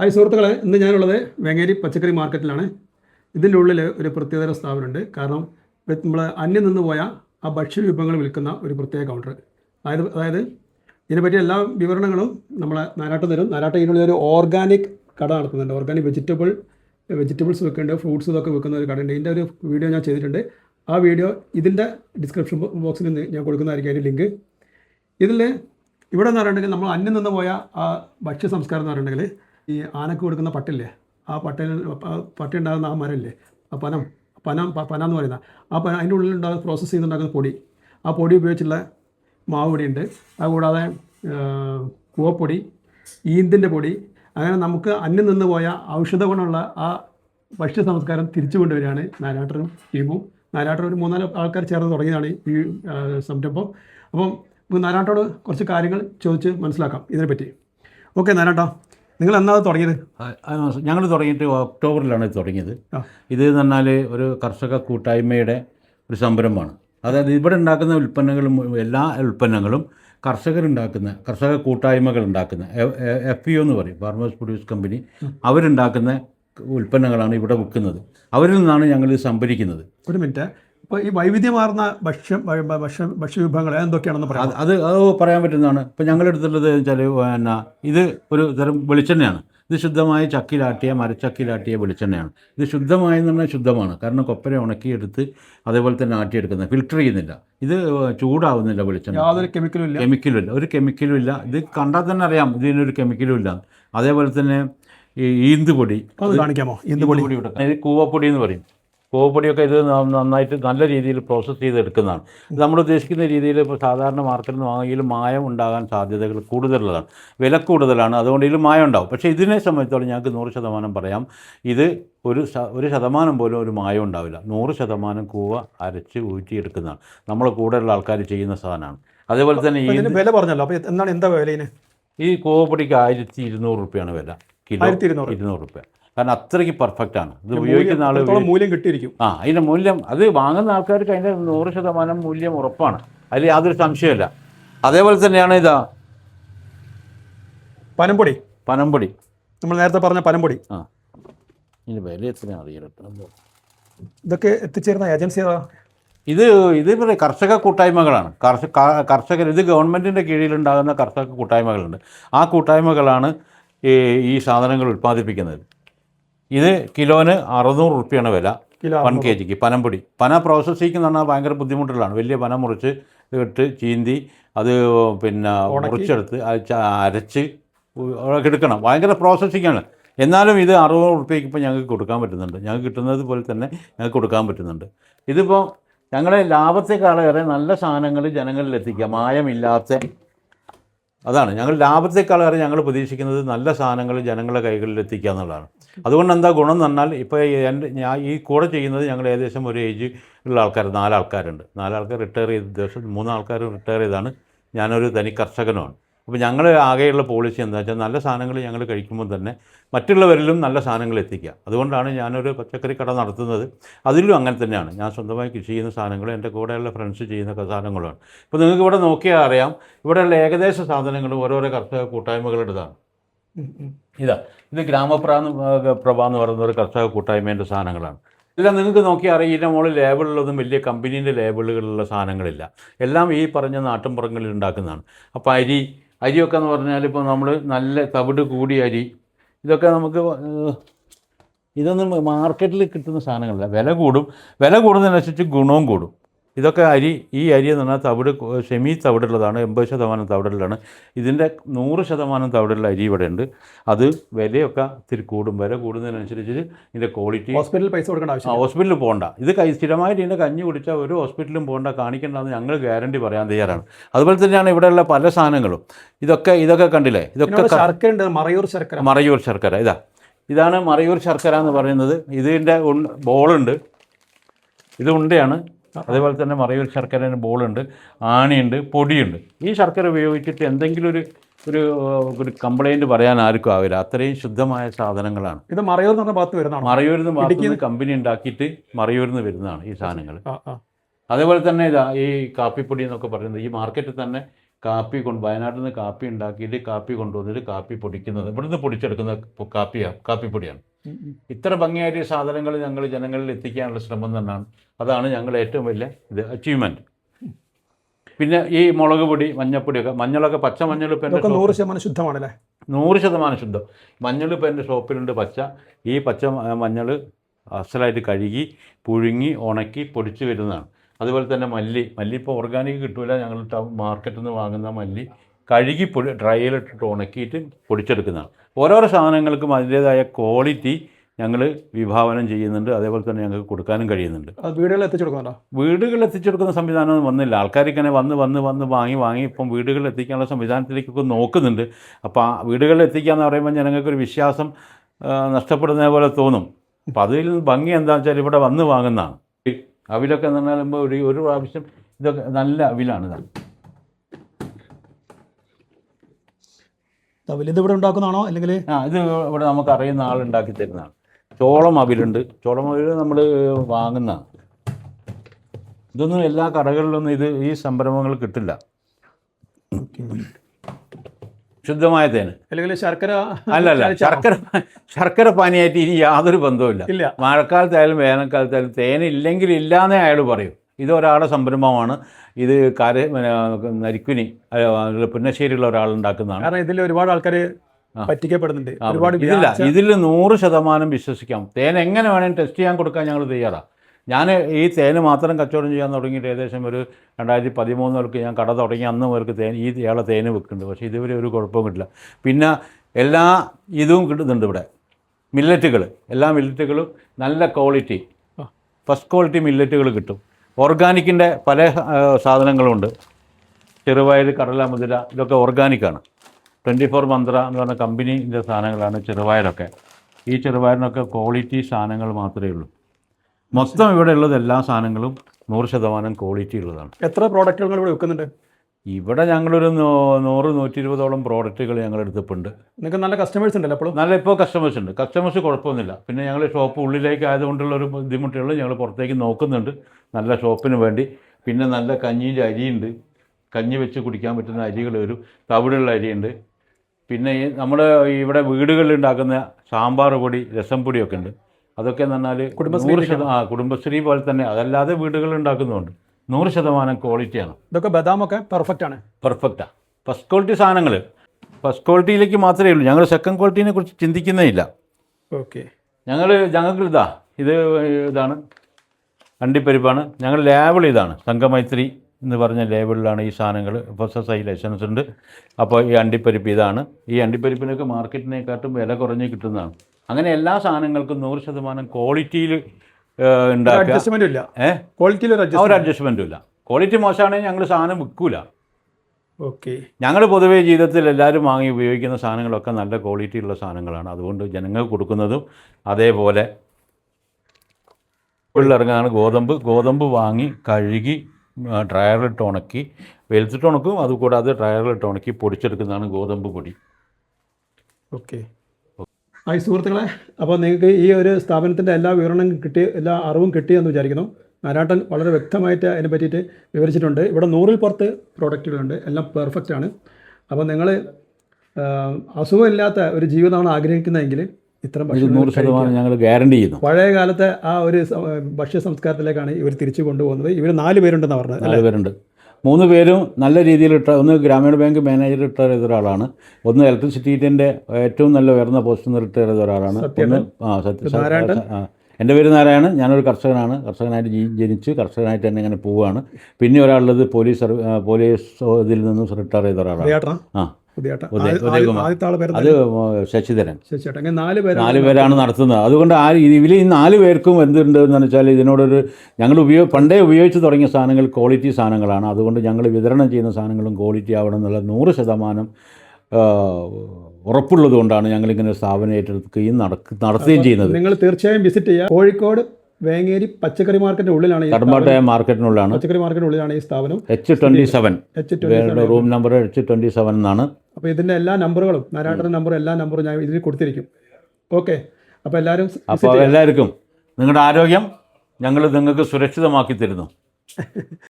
Hi സുഹൃത്തുക്കളെ ഇന്ന് ഞാനുള്ളത് വെങ്ങേരി പച്ചക്കറി മാർക്കറ്റിലാണ്. ഇതിന്റെ ഉള്ളിൽ ഒരു പ്രത്യേകതര സ്ഥാപനമുണ്ട്. കാരണം നമ്മൾ അന്യം നിന്ന് പോയ ആ ഭക്ഷ്യ വിഭവങ്ങൾ വിൽക്കുന്ന ഒരു പ്രത്യേക കൗണ്ടർ അതായത് അതായത് ഇതിനെപ്പറ്റി എല്ലാ വിവരണങ്ങളും നമ്മൾ നാരാട്ട് തരും. നാരാട്ട് ഇതിനുള്ളിൽ ഒരു ഓർഗാനിക് കട നടത്തുന്നുണ്ട്. ഓർഗാനിക് വെജിറ്റബിൾ വെജിറ്റബിൾസ് വെക്കുന്നുണ്ട് ഫ്രൂട്ട്സ് ഇതൊക്കെ വെക്കുന്ന ഒരു കടയുണ്ട്. ഇതിന്റെ ഒരു വീഡിയോ ഞാൻ ചെയ്തിട്ടുണ്ട്. ആ വീഡിയോ ഇതിന്റെ ഡിസ്ക്രിപ്ഷൻ ബോക്സിൽ നിന്ന് ഞാൻ കൊടുക്കുന്നതായിരിക്കും അതിന്റെ ലിങ്ക് ഇതിൽ ഇവിടെ എന്ന് പറഞ്ഞിട്ടുണ്ടെങ്കിൽ നമ്മൾ അന്യം നിന്ന് പോയ ആ ഭക്ഷ്യ സംസ്കാരം എന്ന് പറഞ്ഞിട്ടുണ്ടെങ്കിൽ ഈ ആനക്ക് കൊടുക്കുന്ന പട്ടില്ലേ? ആ പട്ടയിൽ ആ പട്ടി ഉണ്ടാകുന്ന ആ മരമില്ലേ ആ പനം പനം പന എന്ന് പറയുന്ന. ആ പന അതിന്റെ ഉള്ളിൽ ഉണ്ടാകുന്ന പ്രോസസ്സ് ചെയ്തുണ്ടാക്കുന്ന പൊടി. ആ പൊടി ഉപയോഗിച്ചുള്ള മാവ് പൊടിയുണ്ട് അതുകൂടാതെ കൂവപ്പൊടി ഈന്തിന്റെ പൊടി. അങ്ങനെ നമുക്ക് അന്യം നിന്ന് പോയ ഔഷധ ഗുണമുള്ള ആ ഭക്ഷ്യ സംസ്കാരം തിരിച്ചു കൊണ്ടുവരികയാണ് നാരാട്ടറും ടീമും നാരാട്ടറും ഒരു മൂന്നാൽ ആൾക്കാർ ചേർന്ന് തുടങ്ങിയതാണ് ഈ സംരംഭം. അപ്പം നാരാട്ടോട് കുറച്ച് കാര്യങ്ങൾ ചോദിച്ച് മനസ്സിലാക്കാം ഇതിനെപ്പറ്റി. ഓക്കെ നാരാട്ടോ. നിങ്ങൾ എന്നാ തുടങ്ങിയത്? ഞങ്ങൾ തുടങ്ങിയിട്ട് ഒക്ടോബറിലാണ് ഇത് തുടങ്ങിയത്. ഇത് എന്ന് പറഞ്ഞാൽ ഒരു കർഷക കൂട്ടായ്മയുടെ ഒരു സംരംഭമാണ്. അതായത് ഇവിടെ ഉണ്ടാക്കുന്ന ഉൽപ്പന്നങ്ങളും എല്ലാ ഉൽപ്പന്നങ്ങളും കർഷകരുണ്ടാക്കുന്ന കർഷക കൂട്ടായ്മകൾ ഉണ്ടാക്കുന്ന എഫ് ഇ എന്ന് പറയും ഫാർമേഴ്സ് പ്രൊഡ്യൂസ് കമ്പനി. അവരുണ്ടാക്കുന്ന ഉൽപ്പന്നങ്ങളാണ് ഇവിടെ വിൽക്കുന്നത്. അവരിൽ നിന്നാണ് ഞങ്ങൾ ഇത് സംഭരിക്കുന്നത്. ഒരു മിനിറ്റ്. ഇപ്പോൾ ഈ വൈവിധ്യമാർന്ന ഭക്ഷ്യം ഭക്ഷ്യ ഭക്ഷ്യവിഭവങ്ങൾ എന്തൊക്കെയാണെന്ന് പറയാം അത് അത് പറയാൻ പറ്റുന്നതാണ്. ഇപ്പം ഞങ്ങളെടുത്തുള്ളത് വെച്ചാൽ പിന്നെ ഇത് ഒരു തരം വെളിച്ചെണ്ണയാണ്. ഇത് ശുദ്ധമായ ചക്കിലാട്ടിയ മരച്ചക്കിലാട്ടിയ വെളിച്ചെണ്ണയാണ്. ഇത് ശുദ്ധമായെന്ന് പറഞ്ഞാൽ ശുദ്ധമാണ്. കാരണം കൊപ്പര ഉണക്കിയെടുത്ത് അതേപോലെ തന്നെ ആട്ടിയെടുക്കുന്നത്. ഫിൽട്ടർ ചെയ്യുന്നില്ല. ഇത് ചൂടാവുന്നില്ല വെളിച്ചെണ്ണ. യാതൊരു കെമിക്കലും ഇല്ല. കെമിക്കലും ഇല്ല. ഒരു കെമിക്കലും ഇല്ല. ഇത് കണ്ടാൽ തന്നെ അറിയാം. ഇതിനൊരു കെമിക്കലും ഇല്ല. അതേപോലെ തന്നെ ഈ ഈന്തുപൊടി. കാണിക്കാമോ? ഈന്തുപൊടി. കൂവപ്പൊടി എന്ന് പറയും. കൂവപ്പൊടിയൊക്കെ ഇത് നന്നായിട്ട് നല്ല രീതിയിൽ പ്രോസസ്സ് ചെയ്തെടുക്കുന്നതാണ്. നമ്മൾ ഉദ്ദേശിക്കുന്ന രീതിയിൽ ഇപ്പോൾ സാധാരണ മാർക്കറ്റിൽ നിന്ന് വാങ്ങിയാലും മായം ഉണ്ടാകാൻ സാധ്യതകൾ കൂടുതലുള്ളതാണ്. വില കൂടുതലാണ് അതുകൊണ്ട് ഇതിൽ മായം ഉണ്ടാവും. പക്ഷേ ഇതിനെ സംബന്ധിച്ചോളം ഞങ്ങൾക്ക് നൂറ് ശതമാനം പറയാം. ഇത് ഒരു ഒരു ശതമാനം പോലും ഒരു മായം ഉണ്ടാവില്ല. നൂറ് ശതമാനം കൂവ അരച്ച് ഊറ്റിയെടുക്കുന്നതാണ്. നമ്മൾ കൂടെയുള്ള ആൾക്കാർ ചെയ്യുന്ന സാധനമാണ്. അതേപോലെ തന്നെ ഈ വില പറഞ്ഞല്ലോ. അപ്പോൾ എന്താണ് എന്താ വിലയിന് ഈ കോവപ്പൊടിക്ക് ആയിരത്തി ഇരുന്നൂറ് റുപ്യാണ് വില. കിലോ ഇരുന്നൂറ് റുപ്യ. കാരണം അത്രയ്ക്ക് പെർഫെക്റ്റ് ആണ്. ഇത് ഉപയോഗിക്കുന്ന ആൾ മൂല്യം കിട്ടിയിരിക്കും. ആ അതിന്റെ മൂല്യം അത് വാങ്ങുന്ന ആൾക്കാർക്ക് അതിന്റെ നൂറ് ശതമാനം മൂല്യം ഉറപ്പാണ്. അതിൽ യാതൊരു സംശയമില്ല അതേപോലെ തന്നെയാണ് ഇതാ പനംപൊടി പനമ്പൊടി. നമ്മൾ നേരത്തെ പറഞ്ഞ പനംപൊടി ആ. ഇതിന്റെ വില എത്രയാണ് അറിയട്ടെ ഇതൊക്കെ എത്തിച്ചേരുന്ന ഏജൻസി ഇത് ഇത് കർഷക കൂട്ടായ്മകളാണ്. കർഷക കർഷകർ ഇത് ഗവൺമെന്റിന്റെ കീഴിലുണ്ടാകുന്ന കർഷക കൂട്ടായ്മകളുണ്ട്. ആ കൂട്ടായ്മകളാണ് ഈ ഈ സാധനങ്ങൾ ഉൽപ്പാദിപ്പിക്കുന്നത്. ഇത് കിലോന് അറുന്നൂറ് റുപ്യാണ് വില. വൺ കെ ജിക്ക് പനംപൊടി പന പ്രോസസ്സിംഗ് എന്ന് പറഞ്ഞാൽ ഭയങ്കര ബുദ്ധിമുട്ടുള്ളതാണ് വലിയ പന മുറിച്ച് ഇട്ട് ചീന്തി അത് പിന്നെ മുറിച്ചെടുത്ത് അത് അരച്ച് എടുക്കണം. ഭയങ്കര പ്രോസസ്സിങ്ങാണ് എന്നാലും ഇത് അറുപത് റുപ്യക്ക് ഇപ്പോൾ ഞങ്ങൾക്ക് കൊടുക്കാൻ പറ്റുന്നുണ്ട്. ഞങ്ങൾക്ക് കിട്ടുന്നത് പോലെ തന്നെ ഞങ്ങൾക്ക് കൊടുക്കാൻ പറ്റുന്നുണ്ട്. ഇതിപ്പോൾ ഞങ്ങളെ ലാഭത്തെക്കാളേറെ നല്ല സാധനങ്ങൾ ജനങ്ങളിൽ എത്തിക്കുക. മായമില്ലാത്ത അതാണ്. ഞങ്ങൾ ലാഭത്തെക്കാളേറെ ഞങ്ങൾ പ്രതീക്ഷിക്കുന്നത് നല്ല സാധനങ്ങൾ ജനങ്ങളുടെ കൈകളിൽ എത്തിക്കുക എന്നുള്ളതാണ്. അതുകൊണ്ട് എന്താ ഗുണം എന്ന് പറഞ്ഞാൽ ഇപ്പോൾ എന്റെ ഞാൻ ഈ കൂടെ ചെയ്യുന്നത് ഞങ്ങൾ ഏകദേശം ഒരു ഏജ് ഉള്ള ആൾക്കാർ നാലാൾക്കാരുണ്ട്. നാലാൾക്കാർ റിട്ടയർ ചെയ്ത ദിവസം മൂന്നാൾക്കാർ റിട്ടയർ ചെയ്താണ്. ഞാനൊരു തനി കർഷകനുമാണ്. അപ്പോൾ ഞങ്ങൾ ആകെയുള്ള പോളിസി എന്താ വെച്ചാൽ നല്ല സാധനങ്ങൾ ഞങ്ങൾ കഴിക്കുമ്പോൾ തന്നെ മറ്റുള്ളവരിലും നല്ല സാധനങ്ങൾ എത്തിക്കുക. അതുകൊണ്ടാണ് ഞാനൊരു പച്ചക്കറി കട നടത്തുന്നത്. അതിലും അങ്ങനെ തന്നെയാണ്. ഞാൻ സ്വന്തമായി കൃഷി ചെയ്യുന്ന സാധനങ്ങൾ എന്റെ കൂടെയുള്ള ഫ്രണ്ട്സ് ചെയ്യുന്ന സാധനങ്ങളുമാണ്. ഇപ്പോൾ നിങ്ങൾക്ക് ഇവിടെ നോക്കിയാൽ അറിയാം. ഇവിടെയുള്ള ഏകദേശ സാധനങ്ങൾ ഓരോരോ കർഷക കൂട്ടായ്മകളുടേതാണ്. ഇതാ ഇത് ഗ്രാമപ്ര പ്രഭ എന്ന് പറയുന്ന ഒരു കർഷക കൂട്ടായ്മേന്റെ സാധനങ്ങളാണ്. ഇല്ല നിങ്ങൾക്ക് നോക്കിയാൽ അറിയാം ഇതിന്റെ മുകളിൽ ലേബിളിലൊന്നും വലിയ കമ്പനീന്റെ ലേബിളുകളുള്ള സാധനങ്ങളില്ല. എല്ലാം ഈ പറഞ്ഞ നാട്ടിൻപുറങ്ങളിൽ ഉണ്ടാക്കുന്നതാണ്. അപ്പോൾ അരി അരിയൊക്കെ എന്ന് പറഞ്ഞാൽ ഇപ്പോൾ നമ്മൾ നല്ല തവിട് കൂടിയ അരി ഇതൊക്കെ നമുക്ക് ഇതൊന്നും മാർക്കറ്റിൽ കിട്ടുന്ന സാധനങ്ങളല്ല. വില കൂടും. വില കൂടുന്നതിനനുസരിച്ച് ഗുണവും കൂടും. ഇതൊക്കെ അരി ഈ അരി എന്ന് പറഞ്ഞാൽ തവിട് സെമി തവിടുള്ളതാണ് എൺപത് ശതമാനം തവിടുള്ളതാണ്. ഇതിന്റെ നൂറ് ശതമാനം തവിടുള്ള അരി ഇവിടെ ഉണ്ട്. അത് വിലയൊക്കെ ഇത്തിരി കൂടും. വില കൂടുന്നതിനനുസരിച്ച് ഇതിന്റെ ക്വാളിറ്റി ഹോസ്പിറ്റലിൽ പൈസ കൊടുക്കേണ്ട ആവശ്യം ഹോസ്പിറ്റലിൽ പോകണ്ട. ഇത് കൈ സ്ഥിരമായിട്ട് ഇതിന്റെ കഞ്ഞി കുടിച്ചാൽ ഒരു ഹോസ്പിറ്റലിലും പോകണ്ട കാണിക്കേണ്ടതെന്ന് ഞങ്ങൾ ഗ്യാരണ്ടി പറയാൻ തയ്യാറാണ്. അതുപോലെ തന്നെയാണ് ഇവിടെയുള്ള പല സാധനങ്ങളും. ഇതൊക്കെ ഇതൊക്കെ കണ്ടില്ലേ? ഇതൊക്കെ ശർക്കരയുണ്ട്. ശർക്കര മറയൂർ ശർക്കര. മറയൂർ ശർക്കര. ഇതാ. ഇതാണ് മറയൂർ ശർക്കര എന്ന് പറയുന്നത്. ഇതിന്റെ ബോളുണ്ട്. ഇത് ഉണ്ടയാണ്. അതേപോലെ തന്നെ മറയൂർ ശർക്കരേന്റെ ബോളുണ്ട് ആണിയുണ്ട് പൊടിയുണ്ട്. ഈ ശർക്കര ഉപയോഗിച്ചിട്ട് എന്തെങ്കിലും ഒരു ഒരു ഒരു കംപ്ലൈന്റ് പറയാൻ ആർക്കും ആവില്ല. അത്രയും ശുദ്ധമായ സാധനങ്ങളാണ്. ഇത് മറയൂർ എന്ന് പറഞ്ഞ ഭാഗത്ത് വരുന്നതാണ്? മറയൂരിൽ നിന്ന് ഭാഗത്തുനിന്ന് കമ്പനി ഉണ്ടാക്കിയിട്ട് മറയൂരിൽ നിന്ന് വരുന്നതാണ് ഈ സാധനങ്ങൾ. അതേപോലെ തന്നെ ഇതാ ഈ കാപ്പിപ്പൊടി എന്നൊക്കെ പറയുന്നത് ഈ മാർക്കറ്റിൽ തന്നെ കാപ്പി കൊണ്ട് വയനാട്ടിൽ നിന്ന് കാപ്പി ഉണ്ടാക്കിയിട്ട് കാപ്പി കൊണ്ടുവന്നിട്ട് കാപ്പി പൊടിക്കുന്നത്. ഇവിടുന്ന് പൊടിച്ചെടുക്കുന്ന കാപ്പിയാണ് കാപ്പിപ്പൊടിയാണ്. ഇത്ര ഭംഗിയായിട്ട് സാധനങ്ങൾ ഞങ്ങൾ ജനങ്ങളിൽ എത്തിക്കാനുള്ള ശ്രമം തന്നെയാണ്. അതാണ് ഞങ്ങളുടെ ഏറ്റവും വലിയ ഇത് അച്ചീവ്മെന്റ് പിന്നെ ഈ മുളക് പൊടി മഞ്ഞപ്പൊടിയൊക്കെ മഞ്ഞളൊക്കെ പച്ച മഞ്ഞൾ ഇപ്പം നൂറ് ശതമാനം ശുദ്ധമാണല്ലേ? നൂറ് ശതമാനം ശുദ്ധം. മഞ്ഞൾ ഇപ്പം എന്റെ ഷോപ്പിലുണ്ട് പച്ച. ഈ പച്ച മഞ്ഞൾ അസലായിട്ട് കഴുകി പുഴുങ്ങി ഉണക്കി പൊടിച്ച് വരുന്നതാണ്. അതുപോലെ തന്നെ മല്ലി. മല്ലി ഇപ്പോൾ ഓർഗാനിക് കിട്ടില്ല ഞങ്ങൾ ടൗൺ മാർക്കറ്റിൽ നിന്ന് വാങ്ങുന്ന മല്ലി കഴുകി പൊടി ഡ്രൈയിലിട്ടിട്ട് ഉണക്കിയിട്ട് പൊടിച്ചെടുക്കുന്നതാണ്. ഓരോരോ സാധനങ്ങൾക്കും അതിന്റേതായ ക്വാളിറ്റി ഞങ്ങൾ വിഭാവനം ചെയ്യുന്നുണ്ട്. അതേപോലെ തന്നെ ഞങ്ങൾക്ക് കൊടുക്കാനും കഴിയുന്നുണ്ട്. വീടുകളിൽ എത്തിച്ചു കൊടുക്കുന്നുണ്ടോ വീടുകളിൽ എത്തിച്ചെടുക്കുന്ന സംവിധാനമൊന്നും വന്നില്ല. ആൾക്കാരിങ്ങനെ വന്ന് വന്ന് വന്ന് വാങ്ങി വാങ്ങി ഇപ്പം വീടുകളിൽ എത്തിക്കാനുള്ള സംവിധാനത്തിലേക്കൊക്കെ നോക്കുന്നുണ്ട്. അപ്പോൾ ആ വീടുകളിൽ എത്തിക്കുക എന്ന് പറയുമ്പോൾ ജനങ്ങൾക്കൊരു വിശ്വാസം നഷ്ടപ്പെടുന്നത് നഷ്ടപ്പെടുന്ന പോലെ തോന്നും. അപ്പോൾ അതിൽ നിന്ന് ഭംഗി എന്താണെന്ന് വെച്ചാൽ ഇവിടെ വന്ന് വാങ്ങുന്നതാണ്. അവിലൊക്കെ എന്ന് പറഞ്ഞാൽ ഒരു ഒരു പ്രാവശ്യം ഇതൊക്കെ നല്ല അവിലാണ് ഇതാണ് വലുത് ഇവിടെ ഉണ്ടാക്കുന്നതാണോ? അല്ലെങ്കിൽ ആ ഇത് ഇവിടെ നമുക്ക് അറിയുന്ന ആൾ ഉണ്ടാക്കി തരുന്നതാണ്. ചോളം അവിലുണ്ട്. ചോളം അവിൽ നമ്മൾ വാങ്ങുന്ന. ഇതൊന്നും എല്ലാ കടകളിലൊന്നും ഇത് ഈ സംരംഭങ്ങൾ കിട്ടില്ല. ശുദ്ധമായ തേന്. അല്ലെങ്കിൽ ശർക്കര അല്ല അല്ല ശർക്കര ശർക്കര പാനിയായിട്ട് ഇനി യാതൊരു ബന്ധവുമില്ല. ഇല്ല. മഴക്കാലത്തായാലും വേനൽക്കാലത്തായാലും തേനില്ലെങ്കിൽ ഇല്ലാന്നേ അയാൾ പറയും. ഇത് ഒരാളുടെ സംരംഭമാണ്. ഇത് കര നരിക്കുനി പുന്നശ്ശേരിയിലുള്ള പുന്നശ്ശേരിയുള്ള ഒരാൾ ഉണ്ടാക്കുന്നതാണ്. കാരണം ഇതിൽ ഒരുപാട് ആൾക്കാർ. പറ്റിക്കപ്പെടുന്നുണ്ട്. ഒരുപാട് ഇതില്ല. ഇതിൽ നൂറ് ശതമാനം വിശ്വസിക്കാം. തേൻ എങ്ങനെ വേണമെങ്കിൽ ടെസ്റ്റ് ചെയ്യാൻ കൊടുക്കാൻ ഞങ്ങൾ തയ്യാറാണ് ഞാൻ ഈ തേന് മാത്രം കച്ചവടം ചെയ്യാൻ തുടങ്ങിയിട്ട് ഏകദേശം ഒരു രണ്ടായിരത്തി പതിമൂന്ന് മുതൽക്ക് ഞാൻ കട തുടങ്ങി. അന്ന് മുതൽക്ക് തേൻ ഈ ഇയാളെ തേന് വെക്കുന്നുണ്ട് പക്ഷേ ഇതുവരെ ഒരു കുഴപ്പവും കിട്ടില്ല. പിന്നെ എല്ലാ ഇതും കിട്ടുന്നുണ്ട് ഇവിടെ. മില്ലറ്റുകൾ എല്ലാ മില്ലറ്റുകളും നല്ല ക്വാളിറ്റി ഫസ്റ്റ് ക്വാളിറ്റി മില്ലറ്റുകൾ കിട്ടും. ഓർഗാനിക്കിന്റെ പല സാധനങ്ങളുണ്ട്. ചെറുവയൽ കടല മുതിര ഇതൊക്കെ ഓർഗാനിക്കാണ് ട്വന്റി ഫോർ മന്ത്ര എന്ന് പറഞ്ഞ കമ്പനീന്റെ സാധനങ്ങളാണ് ചെറുവയലൊക്കെ ഈ ചെറുപയറിനൊക്കെ ക്വാളിറ്റി സാധനങ്ങൾ മാത്രമേ ഉള്ളൂ. മൊത്തം ഇവിടെ ഉള്ളത് എല്ലാ സാധനങ്ങളും നൂറ് ശതമാനം ക്വാളിറ്റി ഉള്ളതാണ്. എത്ര പ്രോഡക്റ്റുകൾ ഇവിടെ വെക്കുന്നുണ്ട് ഇവിടെ ഞങ്ങളൊരു നൂറ് നൂറ്റി ഇരുപതോളം പ്രോഡക്റ്റുകൾ ഞങ്ങൾ എടുത്തിട്ടുണ്ട് നിങ്ങൾക്ക് നല്ല കസ്റ്റമേഴ്സ് ഉണ്ടല്ലോ അപ്പോൾ നല്ല ഇപ്പോൾ കസ്റ്റമേഴ്സ് ഉണ്ട്. കസ്റ്റമേഴ്സ് കുഴപ്പമൊന്നുമില്ല. പിന്നെ ഞങ്ങൾ ഷോപ്പ് ഉള്ളിലേക്ക് ആയതുകൊണ്ടുള്ള ഒരു ബുദ്ധിമുട്ടുകൾ ഞങ്ങൾ പുറത്തേക്ക് നോക്കുന്നുണ്ട്. നല്ല ഷോപ്പിന് വേണ്ടി. പിന്നെ നല്ല കഞ്ഞീന്റെ അരിയുണ്ട്. കഞ്ഞി വെച്ച് കുടിക്കാൻ പറ്റുന്ന അരികൾ വരും. തവിടുള്ള അരിയുണ്ട്. പിന്നെ ഈ നമ്മുടെ ഇവിടെ വീടുകളിൽ ഉണ്ടാക്കുന്ന സാമ്പാർ പൊടി രസം പൊടിയൊക്കെ ഉണ്ട്. അതൊക്കെ എന്ന് പറഞ്ഞാൽ കുടുംബശ്രീ ആ കുടുംബശ്രീ പോലെ തന്നെ. അതല്ലാതെ വീടുകളിൽ ഉണ്ടാക്കുന്നുണ്ട് നൂറ് ശതമാനം ക്വാളിറ്റിയാണ് ഇതൊക്കെ ബദാമൊക്കെ പെർഫെക്റ്റ് ആണ്. പെർഫെക്റ്റാണ് ഫസ്റ്റ് ക്വാളിറ്റി സാധനങ്ങൾ ഫസ്റ്റ് ക്വാളിറ്റിയിലേക്ക് മാത്രമേ ഉള്ളൂ. ഞങ്ങൾ സെക്കൻഡ് ക്വാളിറ്റീനെ കുറിച്ച് ചിന്തിക്കുന്നേ ഇല്ല. ഓക്കെ ഞങ്ങൾ ഞങ്ങൾക്ക് ഇതാ ഇത് ഇതാണ് അണ്ടിപ്പരിപ്പാണ്. ഞങ്ങൾ ലേബിൾ ഇതാണ്. സംഘമൈത്രി എന്ന് പറഞ്ഞ ലേബിളിലാണ് ഈ സാധനങ്ങൾ എഫ് എസ് ഐ ലൈസൻസ് ഉണ്ട്. അപ്പോൾ ഈ അണ്ടിപ്പരിപ്പ് ഇതാണ്. ഈ അണ്ടിപ്പരിപ്പിനൊക്കെ മാർക്കറ്റിനെക്കാട്ടും വില കുറഞ്ഞ് കിട്ടുന്നതാണ്. അങ്ങനെ എല്ലാ സാധനങ്ങൾക്കും നൂറ് ശതമാനം ക്വാളിറ്റിയിൽ അഡ്ജസ്റ്റ്മെന്റ് ഇല്ല. ഏഹ് ക്വാളിറ്റിയിൽ ഒരു ആ ഒരു അഡ്ജസ്റ്റ്മെന്റ് അഡ്ജസ്റ്റ്മെന്റും ഇല്ല. ക്വാളിറ്റി മോശമാണെങ്കിൽ ഞങ്ങൾ സാധനം വിൽക്കൂല. ഓക്കെ. ഞങ്ങൾ പൊതുവേ ജീവിതത്തിൽ എല്ലാവരും വാങ്ങി ഉപയോഗിക്കുന്ന സാധനങ്ങളൊക്കെ നല്ല ക്വാളിറ്റി ഉള്ള സാധനങ്ങളാണ്. അതുകൊണ്ട് ജനങ്ങൾക്ക് കൊടുക്കുന്നതും അതേപോലെ ഉള്ളിറങ്ങാണ് ഗോതമ്പ് ഗോതമ്പ് വാങ്ങി കഴുകി ഡ്രയറിലിട്ട് ഉണക്കി വെളുത്തിട്ട് ഉണക്കും. അതുകൂടാതെ ഡ്രയറിലിട്ട് ഉണക്കി പൊടിച്ചെടുക്കുന്നതാണ് ഗോതമ്പ് പൊടി. ഓക്കെ. ഈ സുഹൃത്തുക്കളെ. അപ്പോൾ നിങ്ങൾക്ക് ഈ ഒരു സ്ഥാപനത്തിന്റെ എല്ലാ വിവരണം കിട്ടി എല്ലാ അറിവും കിട്ടിയെന്ന് വിചാരിക്കുന്നു. നാരാട്ടൻ വളരെ വ്യക്തമായിട്ട് അതിനെ പറ്റിയിട്ട് വിവരിച്ചിട്ടുണ്ട്. ഇവിടെ നൂറിൽ പുറത്ത് പ്രോഡക്റ്റുകളുണ്ട് എല്ലാം പെർഫെക്റ്റ് ആണ്. അപ്പോൾ നിങ്ങൾ അസുഖമില്ലാത്ത ഒരു ജീവിതമാണ് ആഗ്രഹിക്കുന്നതെങ്കിൽ ഇത്തരം നൂറ് ശതമാനം ഞങ്ങൾ ഗ്യാരണ്ടി ചെയ്യുന്നു. പഴയ കാലത്തെ ആ ഒരു ഭക്ഷ്യ സംസ്കാരത്തിലേക്കാണ് ഇവർ തിരിച്ചു കൊണ്ടുപോകുന്നത്. ഇവർ നാല് പേരുണ്ടെന്ന് പറഞ്ഞത് നാല് പേരുണ്ട്. മൂന്ന് പേരും നല്ല രീതിയിൽ ഒന്ന് ഗ്രാമീണ ബാങ്ക് മാനേജർ ഇട്ട ചെയ്ത ഒരാളാണ്. ഒന്ന് ഇലക്ട്രിസിറ്റീന്റെ ഏറ്റവും നല്ല ഉയർന്ന പോസ്റ്റിൽ നിന്ന് റിട്ടയർ ചെയ്ത ഒരാളാണ് ഒന്ന് ആ സത്യ. എന്റെ പേര് നാരായണൻ. ഞാനൊരു കർഷകനാണ്. കർഷകനായിട്ട് ജീ- ജനിച്ച് കർഷകനായിട്ട് തന്നെ ഇങ്ങനെ പോവുകയാണ് പിന്നെ ഒരാളുള്ളത് പോലീസ് പോലീസ് ഇതിൽ നിന്നും റിട്ടയർ ചെയ്ത ഒരാളാണ്. ആ. ആദ്യത്തെ ആളെ പേര് അത് ശശിധരൻ. ശശിയേട്ടൻ അങ്ങനെ നാല് നാല് പേരാണ് നടത്തുന്നത്. അതുകൊണ്ട് ആ ഇതിൽ ഈ നാല് പേർക്കും എന്തുണ്ട് എന്ന് വെച്ചാൽ ഇതിനോടൊരു ഞങ്ങൾ ഉപയോഗ പണ്ടേ ഉപയോഗിച്ച് തുടങ്ങിയ സാധനങ്ങൾ ക്വാളിറ്റി സാധനങ്ങളാണ്. അതുകൊണ്ട് ഞങ്ങൾ വിതരണം ചെയ്യുന്ന സാധനങ്ങളും ക്വാളിറ്റി ആവണം എന്നുള്ള നൂറ് ശതമാനം ഉറപ്പുള്ളത് കൊണ്ടാണ് ഞങ്ങളിങ്ങനെ സ്ഥാപനം ഏറ്റെടുക്കുകയും നടക്കുകയും നടത്തുകയും ചെയ്യുന്നത്. നിങ്ങൾ തീർച്ചയായും വിസിറ്റ് ചെയ്യുക. കോഴിക്കോട് വേങ്ങേരി പച്ചക്കറി മാർക്കറ്റിന്റെ ഉള്ളിലാണ് ഈ കടമ്പാട്ട മാർക്കറ്റിനുള്ളിലാണ്. പച്ചക്കറി മാർക്കറ്റിനുള്ളിലാണ് ഈ സ്ഥാപനം H twenty seven H twenty room number H twenty seven എന്നാണ്. അപ്പോൾ ഇതിന്റെ എല്ലാ നമ്പറുകളും നാരായണന്റെ നമ്പറും എല്ലാ നമ്പറും ഞാൻ ഇതിൽ കൊടുത്തിരിക്കും. ഓക്കെ. അപ്പോൾ എല്ലാവരും അപ്പോൾ എല്ലാവർക്കും നിങ്ങളുടെ ആരോഗ്യം ഞങ്ങൾ നിങ്ങൾക്ക് സുരക്ഷിതമാക്കി തരുന്നു.